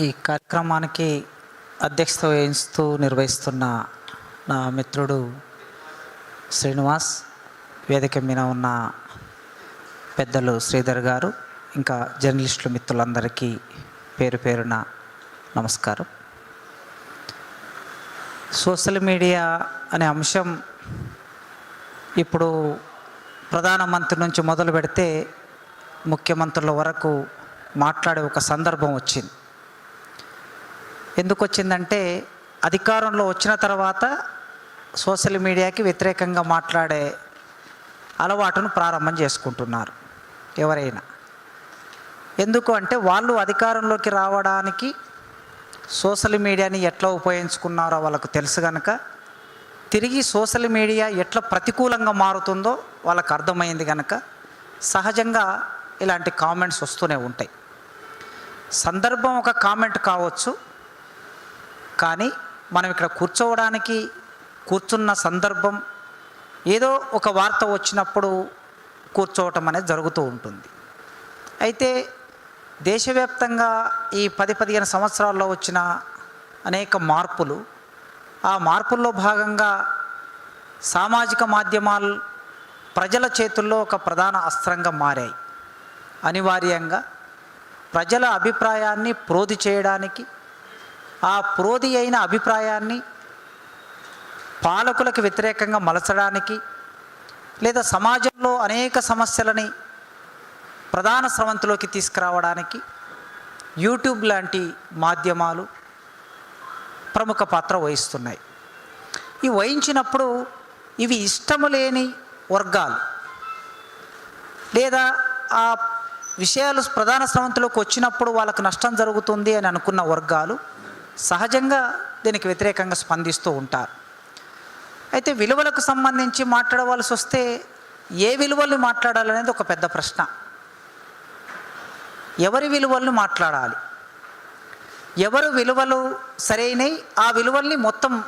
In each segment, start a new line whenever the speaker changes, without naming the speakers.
ఈ కార్యక్రమానికి అధ్యక్షత వహిస్తూ నిర్వహిస్తున్న నా మిత్రుడు శ్రీనివాస్ వేదిక మీద ఉన్న పెద్దలు శ్రీధర్ గారు ఇంకా జర్నలిస్టుల మిత్రులందరికీ పేరు పేరున నమస్కారం. సోషల్ మీడియా అనే అంశం ఇప్పుడు ప్రధానమంత్రి నుంచి మొదలు పెడితే ముఖ్యమంత్రుల వరకు మాట్లాడే ఒక సందర్భం వచ్చింది. ఎందుకు వచ్చిందంటే అధికారంలో వచ్చిన తర్వాత సోషల్ మీడియాకి వ్యతిరేకంగా మాట్లాడే అలవాటును ప్రారంభం చేసుకుంటున్నారు ఎవరైనా. ఎందుకు అంటే వాళ్ళు అధికారంలోకి రావడానికి సోషల్ మీడియాని ఎట్లా ఉపయోగించుకున్నారో వాళ్ళకు తెలుసు కనుక తిరిగి సోషల్ మీడియా ఎట్లా ప్రతికూలంగా మారుతుందో వాళ్ళకు అర్థమైంది కనుక సహజంగా ఇలాంటి కామెంట్స్ వస్తూనే ఉంటాయి. సందర్భం ఒక కామెంట్ కావచ్చు కానీ మనం ఇక్కడ కూర్చోవడానికి కూర్చున్న సందర్భం ఏదో ఒక వార్త వచ్చినప్పుడు కూర్చోవటం అనేది జరుగుతూ ఉంటుంది. అయితే దేశవ్యాప్తంగా ఈ పది పదిహేను సంవత్సరాల్లో వచ్చిన అనేక మార్పులు ఆ మార్పుల్లో భాగంగా సామాజిక మాధ్యమాలు ప్రజల చేతుల్లో ఒక ప్రధాన అస్త్రంగా మారాయి. అనివార్యంగా ప్రజల అభిప్రాయాన్ని ప్రోధి చేయడానికి ఆ ప్రోధి అయిన అభిప్రాయాన్ని పాలకులకు వ్యతిరేకంగా మలచడానికి లేదా సమాజంలో అనేక సమస్యలని ప్రధాన స్రవంతిలోకి తీసుకురావడానికి యూట్యూబ్ లాంటి మాధ్యమాలు ప్రముఖ పాత్ర వహిస్తున్నాయి. ఈ వహించినప్పుడు ఇవి ఇష్టము లేని వర్గాలు లేదా ఆ విషయాలు ప్రధాన స్రవంతిలోకి వచ్చినప్పుడు వాళ్ళకు నష్టం జరుగుతుంది అని అనుకున్న వర్గాలు సహజంగా దీనికి వ్యతిరేకంగా స్పందిస్తూ ఉంటారు. అయితే విలువలకు సంబంధించి మాట్లాడవలసి వస్తే ఏ విలువలు మాట్లాడాలనేది ఒక పెద్ద ప్రశ్న. ఎవరి విలువలను మాట్లాడాలి? ఎవరు విలువలు సరైనవి ఆ విలువల్ని మొత్తం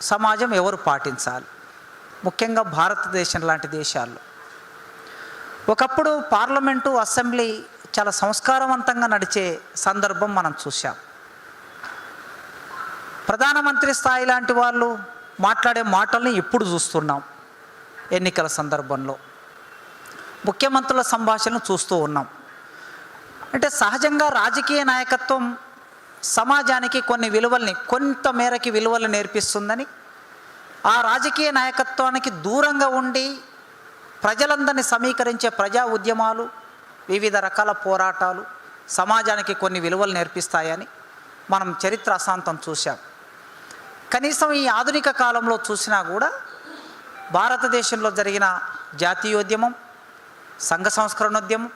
సమాజం ఎవరు పాటించాలి? ముఖ్యంగా భారతదేశం లాంటి దేశాల్లో. ఒకప్పుడు పార్లమెంటు అసెంబ్లీ చాలా సంస్కారవంతంగా నడిచే సందర్భం మనం చూసాం ప్రధానమంత్రి స్థాయి లాంటి వాళ్ళు మాట్లాడే మాటల్ని ఇప్పుడు చూస్తున్నాం ఎన్నికల సందర్భంలో. ముఖ్యమంత్రుల సంభాషణలు చూస్తూ ఉన్నాం. అంటే సహజంగా రాజకీయ నాయకత్వం సమాజానికి కొన్ని విలువల్ని కొంత మేరకి విలువలు నేర్పిస్తుందని ఆ రాజకీయ నాయకత్వానికి దూరంగా ఉండి ప్రజలందరినీ సమీకరించే ప్రజా ఉద్యమాలు వివిధ రకాల పోరాటాలు సమాజానికి కొన్ని విలువలు నేర్పిస్తాయని మనం చరిత్ర అశాంతం చూశాం. కనీసం ఈ ఆధునిక కాలంలో చూసినా కూడా భారతదేశంలో జరిగిన జాతీయోద్యమం సంఘ సంస్కరణోద్యమం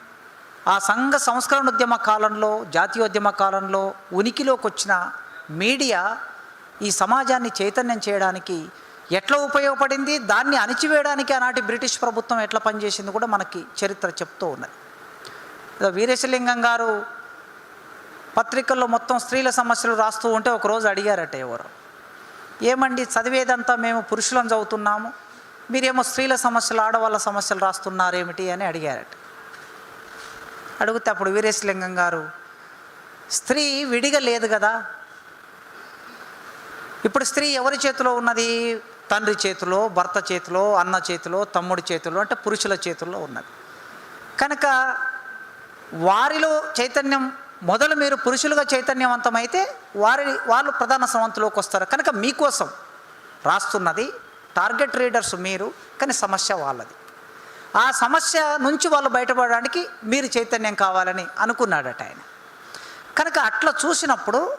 ఆ సంఘ సంస్కరణోద్యమ కాలంలో జాతీయోద్యమ కాలంలో ఉనికిలోకి వచ్చిన మీడియా ఈ సమాజాన్ని చైతన్యం చేయడానికి ఎట్లా ఉపయోగపడింది దాన్ని అణిచివేయడానికి ఆనాటి బ్రిటిష్ ప్రభుత్వం ఎట్లా పనిచేసింది కూడా మనకి చరిత్ర చెప్తూ ఉన్నది. వీరేశలింగం గారు పత్రికల్లో మొత్తం స్త్రీల సమస్యలు రాస్తూ ఉంటే ఒకరోజు అడిగారట ఎవరు. ఏమండి చదివేదంతా మేము పురుషులను చదువుతున్నాము? మీరేమో స్త్రీల సమస్యలు ఆడవాళ్ళ సమస్యలు రాస్తున్నారేమిటి అని అడిగారట. అడిగితే అప్పుడు వీరేశలింగం గారు స్త్రీ విడిగా లేదు కదా? ఇప్పుడు స్త్రీ ఎవరి చేతిలో ఉన్నది? తండ్రి చేతిలో భర్త చేతిలో అన్న చేతిలో తమ్ముడి చేతిలో అంటే పురుషుల చేతుల్లో ఉన్నది. కనుక వారిలో చైతన్యం మొదలు మీరు పురుషులుగా చైతన్యవంతమైతే వారి వాళ్ళు ప్రధాన సమంతిలోకి వస్తారు. కనుక మీకోసం రాస్తున్నది టార్గెట్ రీడర్స్ మీరు కానీ సమస్య వాళ్ళది. ఆ సమస్య నుంచి వాళ్ళు బయటపడడానికి మీరు చైతన్యం కావాలని అనుకున్నాడట ఆయన. కనుక అట్లా చూసినప్పుడు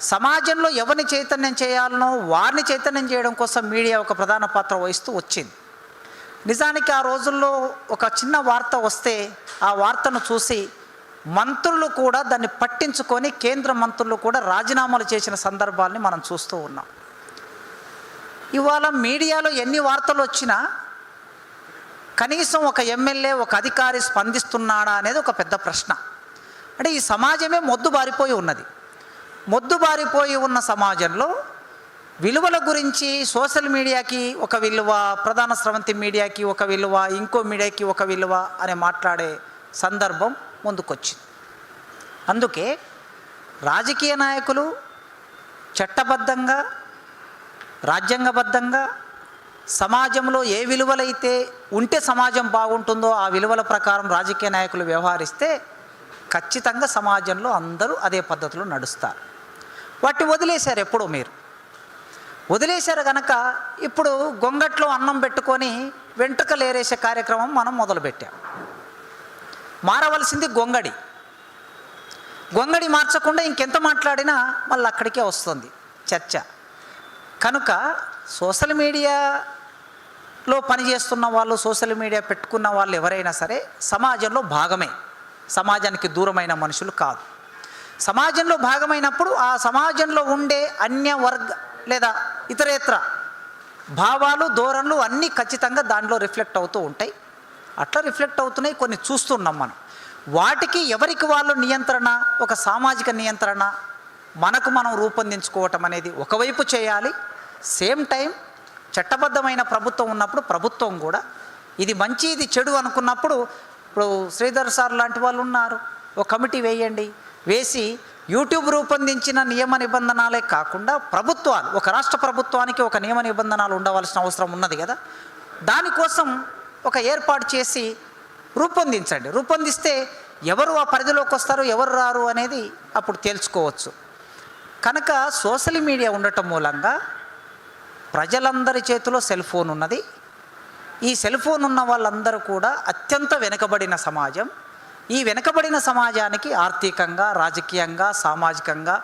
సమాజంలో ఎవరిని చైతన్యం చేయాలనో వారిని చైతన్యం చేయడం కోసం మీడియా ఒక ప్రధాన పాత్ర వహిస్తూ వచ్చింది. నిజానికి ఆ రోజుల్లో ఒక చిన్న వార్త వస్తే ఆ వార్తను చూసి మంత్రులు కూడా దాన్ని పట్టించుకొని కేంద్ర మంత్రులు కూడా రాజీనామాలు చేసిన సందర్భాల్ని మనం చూస్తూ ఉన్నాం. ఇవాళ మీడియాలో ఎన్ని వార్తలు వచ్చినా కనీసం ఒక ఎమ్మెల్యే ఒక అధికారి స్పందిస్తున్నాడా అనేది ఒక పెద్ద ప్రశ్న. అంటే ఈ సమాజమే మొద్దుబారిపోయి ఉన్నది. మొద్దుబారిపోయి ఉన్న సమాజంలో విలువల గురించి సోషల్ మీడియాకి ఒక విలువ ప్రధాన స్రవంతి మీడియాకి ఒక విలువ ఇంకో మీడియాకి ఒక విలువ అని మాట్లాడే సందర్భం ముందుకొచ్చింది. అందుకే రాజకీయ నాయకులు చట్టబద్ధంగా రాజ్యాంగబద్ధంగా సమాజంలో ఏ విలువలైతే ఉంటే సమాజం బాగుంటుందో ఆ విలువల ప్రకారం రాజకీయ నాయకులు వ్యవహరిస్తే ఖచ్చితంగా సమాజంలో అందరూ అదే పద్ధతిలో నడుస్తారు. వాటిని వదిలేశారు ఎప్పుడో మీరు. వదిలేశారు కనుక ఇప్పుడు గొంగట్లో అన్నం పెట్టుకొని వెంట్రుకలు ఏరేసే కార్యక్రమం మనం మొదలుపెట్టాం. మారవలసింది గొంగడి. గొంగడి మార్చకుండా ఇంకెంత మాట్లాడినా మళ్ళీ అక్కడికే వస్తుంది చర్చ. కనుక సోషల్ మీడియాలో పనిచేస్తున్న వాళ్ళు సోషల్ మీడియా పెట్టుకున్న వాళ్ళు ఎవరైనా సరే సమాజంలో భాగమే. సమాజానికి దూరమైన మనుషులు కాదు. సమాజంలో భాగమైనప్పుడు ఆ సమాజంలో ఉండే అన్య వర్గ లేదా ఇతరేతర భావాలు ధోరణులు అన్నీ ఖచ్చితంగా దానిలో రిఫ్లెక్ట్ అవుతూ ఉంటాయి. అట్లా రిఫ్లెక్ట్ అవుతున్నాయి కొన్ని చూస్తున్నాం మనం. వాటికి ఎవరికి వాళ్ళు నియంత్రణ? ఒక సామాజిక నియంత్రణ. మనకు మనం రూపొందించుకోవటం అనేది ఒకవైపు చేయాలి. సేమ్ టైం చట్టబద్ధమైన ప్రభుత్వం ఉన్నప్పుడు ప్రభుత్వం కూడా ఇది మంచి ఇది చెడు అనుకున్నప్పుడు ఇప్పుడు శ్రీధర్ సార్ లాంటి వాళ్ళు ఉన్నారు. ఒక కమిటీ వేయండి. వేసి యూట్యూబ్ రూపొందించిన నియమ నిబంధనలే కాకుండా ప్రభుత్వాలు ఒక రాష్ట్ర ప్రభుత్వానికి ఒక నియమ నిబంధనలు ఉండవలసిన అవసరం ఉన్నది కదా. దానికోసం ఒక ఏర్పాటు చేసి రూపొందించండి. రూపొందిస్తే ఎవరు ఆ పరిధిలోకి వస్తారు ఎవరు రారు అనేది అప్పుడు తెలుసుకోవచ్చు. కనుక సోషల్ మీడియా ఉండటం మూలంగా ప్రజలందరి చేతిలో సెల్ ఫోన్ ఉన్నది. ఈ సెల్ ఫోన్ ఉన్న వాళ్ళందరూ కూడా అత్యంత వెనుకబడిన సమాజం. ఈ వెనుకబడిన సమాజానికి ఆర్థికంగా రాజకీయంగా సామాజికంగా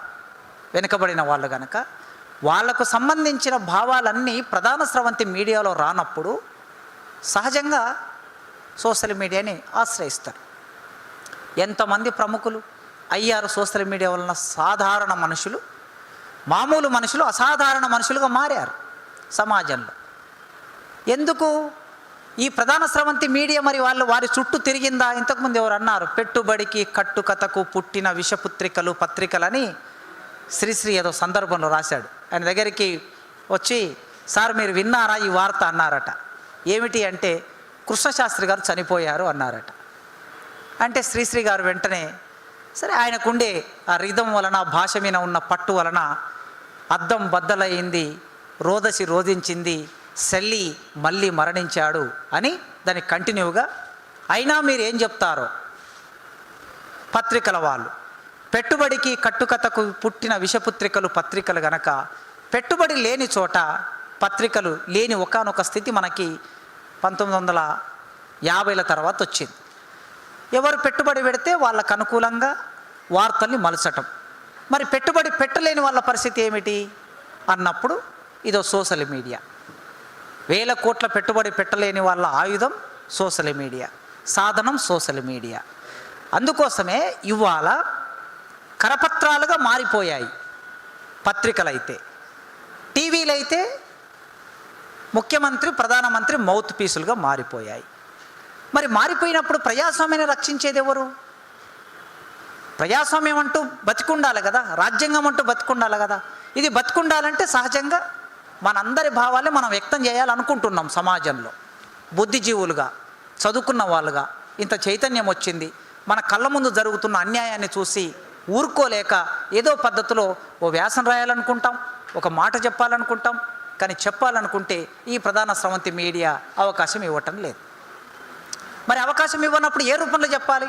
వెనుకబడిన వాళ్ళు కనుక వాళ్ళకు సంబంధించిన భావాలన్నీ ప్రధాన స్రవంతి మీడియాలో రానప్పుడు సహజంగా సోషల్ మీడియాని ఆశ్రయిస్తారు. ఎంతమంది ప్రముఖులు అయ్యారు సోషల్ మీడియా వలన సాధారణ మనుషులు మామూలు మనుషులు అసాధారణ మనుషులుగా మారారు సమాజంలో. ఎందుకు? ఈ ప్రధాన స్రవంతి మీడియా మరి వాళ్ళు వారి చుట్టూ తిరిగిందా? ఇంతకుముందు ఎవరు అన్నారు పెట్టుబడికి కట్టుకథకు పుట్టిన విషపుత్రికలు పత్రికలని శ్రీశ్రీ ఏదో సందర్భంలో రాశాడు. ఆయన దగ్గరికి వచ్చి సార్ మీరు విన్నారా ఈ వార్త? అన్నారట. ఏమిటి అంటే కృష్ణశాస్త్రి గారు చనిపోయారు అన్నారట. అంటే శ్రీశ్రీ గారు వెంటనే సరే ఆయనకుండే ఆ రిధం వలన భాష మీద ఉన్న పట్టు వలన అద్దం బద్దలయ్యింది రోదసి రోధించింది శల్లి మళ్ళీ మరణించాడు అని దాన్ని కంటిన్యూగా అయినా మీరు ఏం చెప్తారో? పత్రికల వాళ్ళు. పెట్టుబడికి కట్టుకథకు పుట్టిన విషపుత్రికలు పత్రికలు గనక పెట్టుబడి లేని చోట పత్రికలు లేని ఒకానొక స్థితి మనకి పంతొమ్మిది వందల యాభైల తర్వాత వచ్చింది. ఎవరు పెట్టుబడి పెడితే వాళ్ళకు అనుకూలంగా వార్తల్ని మలచటం. మరి పెట్టుబడి పెట్టలేని వాళ్ళ పరిస్థితి ఏమిటి? అన్నప్పుడు ఇదో సోషల్ మీడియా. వేల కోట్ల పెట్టుబడి పెట్టలేని వాళ్ళ ఆయుధం సోషల్ మీడియా. సాధనం సోషల్ మీడియా. అందుకోసమే ఇవాళ కరపత్రాలుగా మారిపోయాయి పత్రికలైతే. టీవీలైతే ముఖ్యమంత్రి ప్రధానమంత్రి మౌత్ పీసులుగా మారిపోయాయి. మరి మారిపోయినప్పుడు ప్రజాస్వామ్యాన్ని రక్షించేది ఎవరు? ప్రజాస్వామ్యం అంటూ బతికుండాలి కదా రాజ్యాంగం అంటూ బతికుండాలి కదా. ఇది బతికుండాలంటే సహజంగా మనందరి భావాలే మనం వ్యక్తం చేయాలనుకుంటున్నాం సమాజంలో. బుద్ధిజీవులుగా చదువుకున్న వాళ్ళుగా ఇంత చైతన్యం వచ్చింది. మన కళ్ళ ముందు జరుగుతున్న అన్యాయాన్ని చూసి ఊరుకోలేక ఏదో పద్ధతిలో ఓ వ్యాసం రాయాలనుకుంటాం ఒక మాట చెప్పాలనుకుంటాం కానీ చెప్పాలనుకుంటే ఈ ప్రధాన స్రవంతి మీడియా అవకాశం ఇవ్వటం లేదు. మరి అవకాశం ఇవ్వనప్పుడు ఏ రూపంలో చెప్పాలి?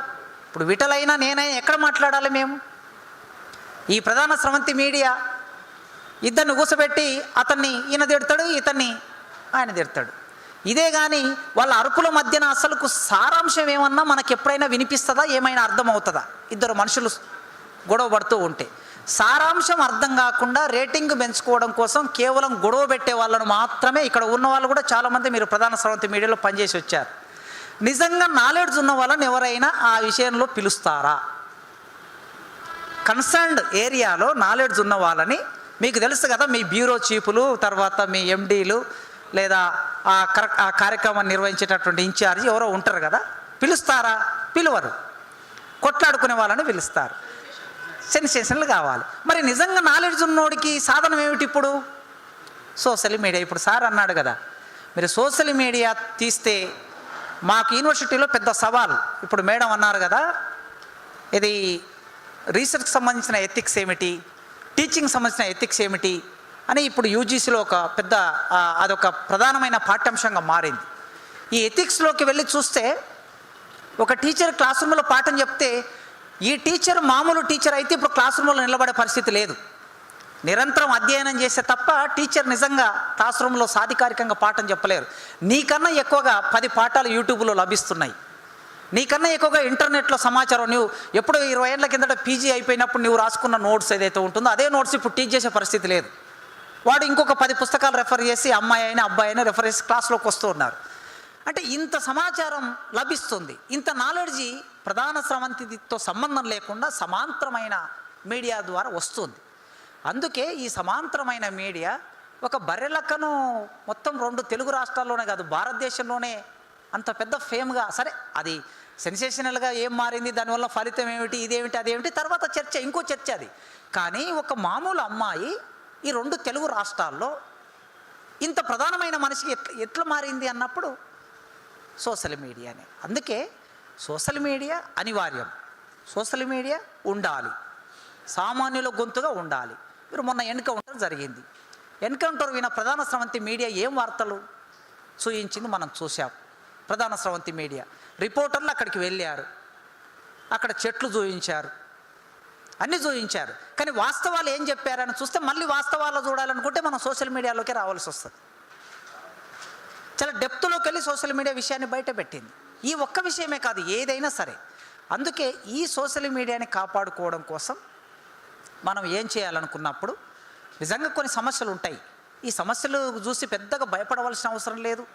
ఇప్పుడు విటలైనా నేనైనా ఎక్కడ మాట్లాడాలి మేము? ఈ ప్రధాన స్రవంతి మీడియా ఇద్దరిని కూసబెట్టి అతన్ని ఈయన తిడతాడు ఇతన్ని ఆయన తిడతాడు. ఇదే కానీ వాళ్ళ అరుపుల మధ్యన అసలుకు సారాంశం ఏమన్నా మనకు ఎప్పుడైనా వినిపిస్తుందా? ఏమైనా అర్థమవుతుందా? ఇద్దరు మనుషులు గొడవ పడుతూ ఉంటే. సారాంశం అర్థం కాకుండా రేటింగ్ పెంచుకోవడం కోసం కేవలం గొడవ పెట్టే వాళ్ళను మాత్రమే ఇక్కడ ఉన్న వాళ్ళు కూడా చాలామంది మీరు ప్రధాన స్రవంతి మీడియాలో పనిచేసి వచ్చారు. నిజంగా నాలెడ్జ్ ఉన్న వాళ్ళని ఎవరైనా ఆ విషయంలో పిలుస్తారా? కన్సర్న్డ్ ఏరియాలో నాలెడ్జ్ ఉన్న వాళ్ళని మీకు తెలుసు కదా మీ బ్యూరో చీఫ్లు తర్వాత మీ ఎండీలు లేదా ఆ కర ఆ కార్యక్రమాన్ని నిర్వహించేటటువంటి ఇన్ఛార్జ్ ఎవరో ఉంటారు కదా పిలుస్తారా? పిలువరు. కొట్లాడుకునే వాళ్ళని పిలుస్తారు. సెన్సేషన్లు కావాలి. మరి నిజంగా నాలెడ్జ్ ఉన్నోడికి సాధనం ఏమిటి ఇప్పుడు? Social media. ఇప్పుడు సార్ అన్నాడు కదా మీరు సోషల్ మీడియా తీస్తే మాకు యూనివర్సిటీలో పెద్ద సవాల్. ఇప్పుడు మేడం అన్నారు కదా ఇది రీసెర్చ్కి సంబంధించిన ఎథిక్స్ ఏమిటి? టీచింగ్ సంబంధించిన ఎథిక్స్ ఏమిటి? అని ఇప్పుడు యూజీసీలో ఒక పెద్ద అదొక ప్రధానమైన పాఠ్యాంశంగా మారింది. ఈ ఎథిక్స్లోకి వెళ్ళి చూస్తే ఒక టీచర్ క్లాస్ రూమ్లో పాఠం చెప్తే ఈ టీచర్ మామూలు టీచర్ అయితే ఇప్పుడు క్లాస్ రూమ్లో నిలబడే పరిస్థితి లేదు. నిరంతరం అధ్యయనం చేస్తే తప్ప టీచర్ నిజంగా క్లాస్ రూమ్లో సాధికారికంగా పాఠం చెప్పలేరు. నీకన్నా ఎక్కువగా పది పాఠాలు యూట్యూబ్లో లభిస్తున్నాయి. నీకన్నా ఎక్కువగా ఇంటర్నెట్లో సమాచారం నువ్వు ఎప్పుడు ఇరవై ఏళ్ళ కిందట పీజీ అయిపోయినప్పుడు నువ్వు రాసుకున్న నోట్స్ ఏదైతే ఉంటుందో అదే నోట్స్ ఇప్పుడు టీచ్ చేసే పరిస్థితి లేదు. వాడు ఇంకొక పది పుస్తకాలు రెఫర్ చేసి అమ్మాయి అయినా అబ్బాయి అయినా రెఫర్ చేసి క్లాస్లోకి వస్తూ ఉన్నారు. అంటే ఇంత సమాచారం లభిస్తుంది. ఇంత నాలెడ్జి ప్రధాన స్రవంతితో సంబంధం లేకుండా సమాంతరమైన మీడియా ద్వారా వస్తుంది. అందుకే ఈ సమాంతరమైన మీడియా ఒక బర్రెలక్కను మొత్తం రెండు తెలుగు రాష్ట్రాల్లోనే కాదు భారతదేశంలోనే అంత పెద్ద ఫేమ్గా సరే అది సెన్సేషనల్గా ఏం మారింది దానివల్ల ఫలితం ఏమిటి ఇదేమిటి అదేమిటి తర్వాత చర్చ ఇంకో చర్చ అది. కానీ ఒక మామూలు అమ్మాయి ఈ రెండు తెలుగు రాష్ట్రాల్లో ఇంత ప్రధానమైన మనిషికి ఎట్లా ఎట్లా మారింది అన్నప్పుడు సోషల్ మీడియానే. అందుకే సోషల్ మీడియా అనివార్యం. సోషల్ మీడియా ఉండాలి. సామాన్యుల గొంతుగా ఉండాలి. మీరు మొన్న ఎన్కౌంటర్ జరిగింది. ఎన్కౌంటర్ విన ప్రధాన స్రవంతి మీడియా ఏం వార్తలు చూయించింది మనం చూసాం ప్రధాన స్రవంతి మీడియా. రిపోర్టర్లు అక్కడికి వెళ్ళారు. అక్కడ చెట్లు చూయించారు. అన్నీ చూయించారు. కానీ వాస్తవాలు ఏం చెప్పారని చూస్తే మళ్ళీ వాస్తవాలు చూడాలనుకుంటే మనం సోషల్ మీడియాలోకి రావాల్సి వస్తుంది. చాలా డెప్త్లోకి వెళ్ళి సోషల్ మీడియా విషయాన్ని బయట పెట్టింది. ఈ ఒక్క విషయమే కాదు ఏదైనా సరే. అందుకే ఈ సోషల్ మీడియాని కాపాడుకోవడం కోసం మనం ఏం చేయాలనుకున్నప్పుడు నిజంగా కొన్ని సమస్యలు ఉంటాయి. ఈ సమస్యలు చూసి పెద్దగా భయపడవలసిన అవసరం లేదు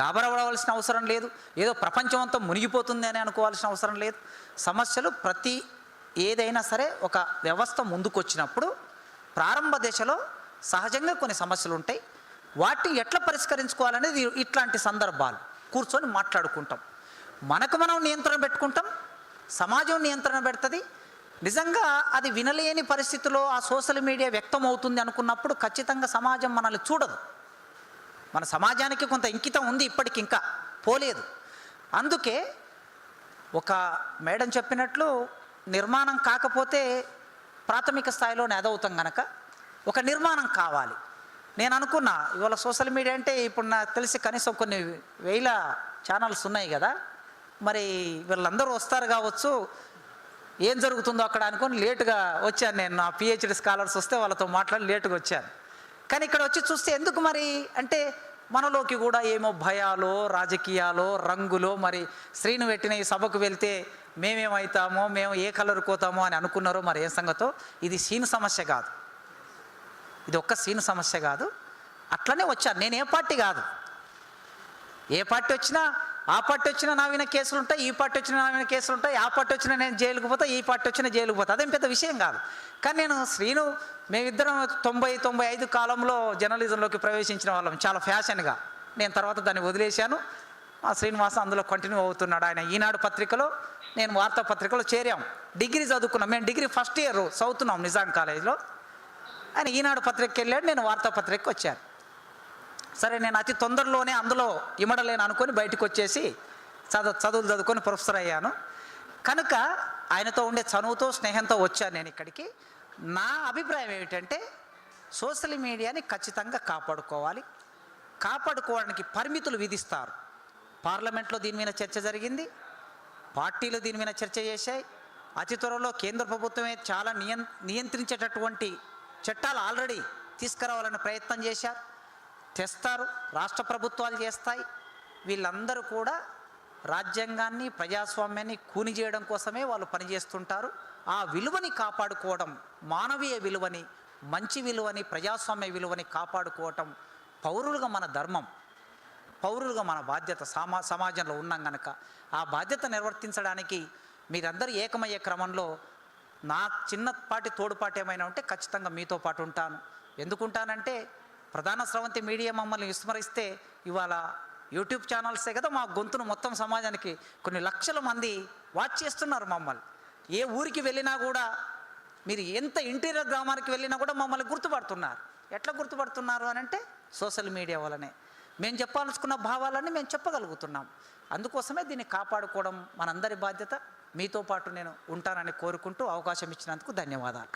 గాబరపడవలసిన అవసరం లేదు ఏదో ప్రపంచం అంతా మునిగిపోతుంది అని అనుకోవాల్సిన అవసరం లేదు. సమస్యలు ప్రతి ఏదైనా సరే ఒక వ్యవస్థ ముందుకొచ్చినప్పుడు ప్రారంభ దశలో సహజంగా కొన్ని సమస్యలు ఉంటాయి. వాటిని ఎట్లా పరిష్కరించుకోవాలనేది ఇట్లాంటి సందర్భాలు. కూర్చొని మాట్లాడుకుంటాం. మనకు మనం నియంత్రణ పెట్టుకుంటాం సమాజం నియంత్రణ పెడుతుంది. నిజంగా అది వినలేని పరిస్థితిలో ఆ సోషల్ మీడియా వ్యక్తం అవుతుంది అనుకున్నప్పుడు ఖచ్చితంగా సమాజం మనల్ని చూడదు. మన సమాజానికి కొంత ఇంకితం ఉంది ఇప్పటికి ఇంకా పోలేదు. అందుకే ఒక మేడం చెప్పినట్లు నిర్మాణం కాకపోతే ప్రాథమిక స్థాయిలోనే అదవుతాం గనక ఒక నిర్మాణం కావాలి. నేను అనుకున్నా ఇవాళ సోషల్ మీడియా అంటే ఇప్పుడు నాకు తెలిసి కనీసం కొన్ని వేల ఛానల్స్ ఉన్నాయి కదా. మరి వీళ్ళందరూ వస్తారు కావచ్చు. ఏం జరుగుతుందో అక్కడ అనుకొని లేటుగా వచ్చాను నేను. నా పిహెచ్డి స్కాలర్స్ వస్తే వాళ్ళతో మాట్లాడి లేటుగా వచ్చాను. కానీ ఇక్కడ వచ్చి చూస్తే ఎందుకు మరి? అంటే మనలోకి కూడా ఏమో భయాలో రాజకీయాలో రంగులో మరి శ్రీను పెట్టిన ఈ సభకు వెళ్తే మేమేమవుతామో మేము ఏ కలర్ కోతామో అని అనుకున్నారో మరి ఏం సంగతో? ఇది సీన్ సమస్య కాదు. ఇది ఒక్క సీన్ సమస్య కాదు. అట్లనే వచ్చాను. నేను ఏ పార్టీ కాదు. ఏ పార్టీ వచ్చినా ఆ పార్టీ వచ్చిన నా విన కేసులు ఉంటాయి ఈ పార్టీ వచ్చిన నా విన కేసులు ఉంటాయి ఆ పార్టీ వచ్చిన నేను జైలుకు పోతా ఈ పార్టీ వచ్చిన జైలుకు పోతా. అదేం పెద్ద విషయం కాదు. కానీ నేను శ్రీను మేమిద్దరం తొంభై తొంభై ఐదు కాలంలో జర్నలిజంలోకి ప్రవేశించిన వాళ్ళం. చాలా ఫ్యాషన్గా. నేను తర్వాత దాన్ని వదిలేశాను. ఆ శ్రీనివాస అందులో కంటిన్యూ అవుతున్నాడు ఆయన. ఈనాడు పత్రికలో నేను వార్తాపత్రికలో చేరాం. డిగ్రీ చదువుకున్నాం. మేము డిగ్రీ ఫస్ట్ ఇయర్ చదువుతున్నాం నిజాం కాలేజీలో. ఆయన ఈనాడు పత్రికకి వెళ్ళాడు నేను వార్తాపత్రికకి వచ్చాను. సరే నేను అతి తొందరలోనే అందులో ఇమడలేను అనుకొని బయటకు వచ్చేసి చదువు చదువులు చదువుకొని ప్రొఫెసర్ అయ్యాను. కనుక ఆయనతో ఉండే చనువుతో స్నేహంతో వచ్చాను నేను ఇక్కడికి. నా అభిప్రాయం ఏమిటంటే సోషల్ మీడియాని ఖచ్చితంగా కాపాడుకోవాలి. కాపాడుకోవడానికి పరిమితులు విధిస్తారు. పార్లమెంట్లో దీని మీద చర్చ జరిగింది. పార్టీలు దీని మీద చర్చ చేశాయి. అతి త్వరలో కేంద్ర ప్రభుత్వమే చాలా నియం నియంత్రించేటటువంటి చట్టాలు ఆల్రెడీ తీసుకురావాలని ప్రయత్నం చేశారు. తెస్తారు రాష్ట్ర ప్రభుత్వాలు చేస్తాయి. వీళ్ళందరూ కూడా రాజ్యాంగాన్ని ప్రజాస్వామ్యాన్ని కూని చేయడం కోసమే వాళ్ళు పనిచేస్తుంటారు. ఆ విలువని కాపాడుకోవడం మానవీయ విలువని మంచి విలువని ప్రజాస్వామ్య విలువని కాపాడుకోవటం పౌరులుగా మన ధర్మం. పౌరులుగా మన బాధ్యత సమా సమాజంలో ఉన్నాం గనక. ఆ బాధ్యత నిర్వర్తించడానికి మీరందరూ ఏకమయ్యే క్రమంలో నా చిన్నపాటి తోడుపాటు ఏమైనా ఉంటే ఖచ్చితంగా మీతో పాటు ఉంటాను. ఎందుకుంటానంటే ప్రధాన స్రవంతి మీడియా మమ్మల్ని విస్మరిస్తే ఇవాళ యూట్యూబ్ ఛానల్సే కదా మా గొంతును మొత్తం సమాజానికి కొన్ని లక్షల మంది వాచ్ చేస్తున్నారు మమ్మల్ని. ఏ ఊరికి వెళ్ళినా కూడా మీరు ఎంత ఇంటీరియర్ గ్రామానికి వెళ్ళినా కూడా మమ్మల్ని గుర్తుపడుతున్నారు. ఎట్లా గుర్తుపడుతున్నారు అని అంటే సోషల్ మీడియా వల్లనే. మేము చెప్పాలనుకున్న భావాలన్నీ మేము చెప్పగలుగుతున్నాం. అందుకోసమే దీన్ని కాపాడుకోవడం మనందరి బాధ్యత. మీతో పాటు నేను ఉంటానని కోరుకుంటూ అవకాశం ఇచ్చినందుకు ధన్యవాదాలు.